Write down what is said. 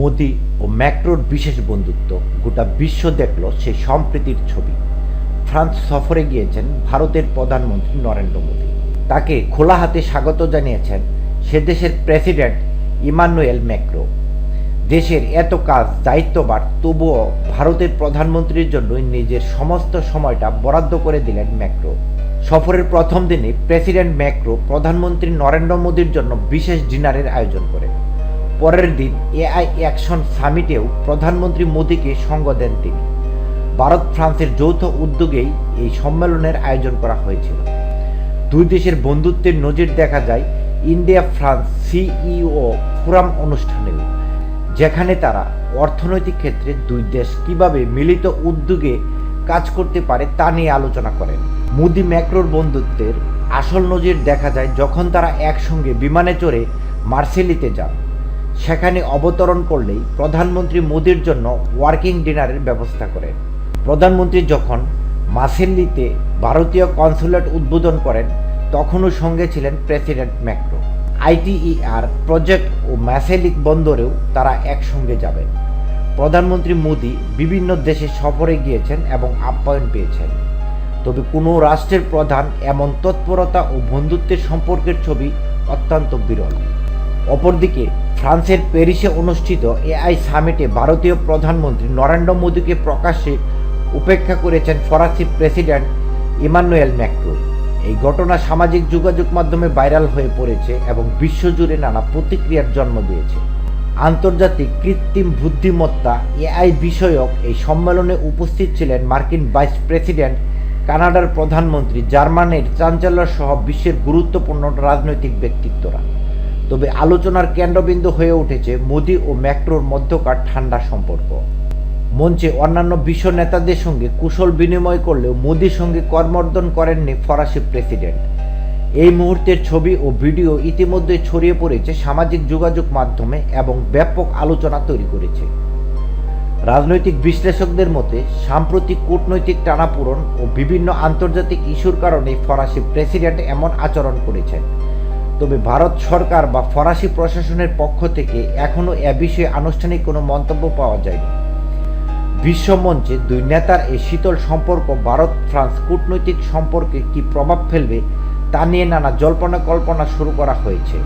মোদি ও ম্যাক্রোর বিশেষ বন্ধুত্ব গোটা বিশ্ব দেখল সেই সম্প্রীতির ছবি। ফ্রান্স সফরে গিয়েছেন ভারতের প্রধানমন্ত্রী নরেন্দ্র মোদী। তাকে খোলা হাতে স্বাগত জানিয়েছেন সে দেশের প্রেসিডেন্ট ইমানুয়েল ম্যাক্রো। দেশের এত কাজ দায়িত্ববার তবুও ভারতের প্রধানমন্ত্রীর জন্যই নিজের সমস্ত সময়টা বরাদ্দ করে দিলেন ম্যাক্রো। সফরের প্রথম দিনে প্রেসিডেন্ট ম্যাক্রো প্রধানমন্ত্রী নরেন্দ্র মোদীর জন্য বিশেষ ডিনারের আয়োজন করেন। পরের দিন এআই অ্যাকশন সামিটেও প্রধানমন্ত্রী মোদীকে সঙ্গ দেন তিনি। ভারত, ফ্রান্সের যৌথ উদ্যোগেই এই সম্মেলনের আয়োজন করা হয়েছিল। দুই দেশের বন্ধুত্বের নজির দেখা যায় ইন্ডিয়া, ফ্রান্স সিইও ফোরাম অনুষ্ঠানেও, যেখানে তারা অর্থনৈতিক ক্ষেত্রে দুই দেশ কীভাবে মিলিত উদ্যোগে কাজ করতে পারে তা নিয়ে আলোচনা করেন। মোদি ম্যাক্রোর বন্ধুত্বের আসল নজির দেখা যায় যখন তারা একসঙ্গে বিমানে চড়ে মার্সেলিতে যান। সেখানে অবতরণ করলেই প্রধানমন্ত্রী মোদির জন্য ওয়ার্কিং ডিনারের ব্যবস্থা করেন প্রধানমন্ত্রী যখন মাসেল্লিতে ভারতীয় কনসুলেট উদ্বোধন করেন, তখনও সঙ্গে ছিলেন প্রেসিডেন্ট ম্যাক্রো। আইটিইআর প্রজেক্ট ও ম্যাসেলিক বন্দরেও তারা একসঙ্গে যাবেন। প্রধানমন্ত্রী মোদি বিভিন্ন দেশে সফরে গিয়েছেন এবং আপ্যায়ন পেয়েছেন। তবে কোনো রাষ্ট্রের প্রধান এমন তৎপরতা ও বন্ধুত্বের সম্পর্কের ছবি অত্যন্ত বিরল। অপরদিকে ফ্রান্সের প্যারিসে অনুষ্ঠিত এআই সামিটে ভারতীয় প্রধানমন্ত্রী নরেন্দ্র মোদীকে প্রকাশ্যে উপেক্ষা করেছেন ফরাসি প্রেসিডেন্ট ইমানুয়েল ম্যাক্রো এই ঘটনা সামাজিক যোগাযোগ মাধ্যমে ভাইরাল হয়ে পড়েছে এবং বিশ্বজুড়ে নানা প্রতিক্রিয়ার জন্ম দিয়েছে। আন্তর্জাতিক কৃত্রিম বুদ্ধিমত্তা এআই বিষয়ক এই সম্মেলনে উপস্থিত ছিলেন মার্কিন ভাইস প্রেসিডেন্ট, কানাডার প্রধানমন্ত্রী, জার্মানির চ্যান্সেলর সহ বিশ্বের গুরুত্বপূর্ণ রাজনৈতিক ব্যক্তিত্বরা। তবে আলোচনার কেন্দ্রবিন্দু হয়ে উঠেছে মোদি ও ম্যাক্রোর মধ্যকার ঠান্ডা সম্পর্ক। মঞ্চে অন্যান্য বিশ্ব নেতাদের সঙ্গে কুশল বিনিময় করলেও মোদির সঙ্গে কর্মর্দন করেননি ফরাসি প্রেসিডেন্ট। এই মুহূর্তের ছবি ও ভিডিও ইতিমধ্যে ছড়িয়ে পড়েছে সামাজিক যোগাযোগ মাধ্যমে এবং ব্যাপক আলোচনা তৈরি করেছে। রাজনৈতিক বিশ্লেষকদের মতে, সাম্প্রতিক কূটনৈতিক টানাপোড়ন ও বিভিন্ন আন্তর্জাতিক ইস্যুর কারণে ফরাসি প্রেসিডেন্ট এমন আচরণ করেছেন। তবে ভারত সরকার বা ফরাসি প্রশাসনের পক্ষ থেকে এখনও এ বিষয়ে আনুষ্ঠানিক কোনো মন্তব্য পাওয়া যায়নি। বিশ্বমঞ্চে দুই নেতার এই শীতল সম্পর্ক ভারত ফ্রান্স কূটনৈতিক সম্পর্কে কি প্রভাব ফেলবে তা নিয়ে নানা জল্পনা কল্পনা শুরু করা হয়েছে।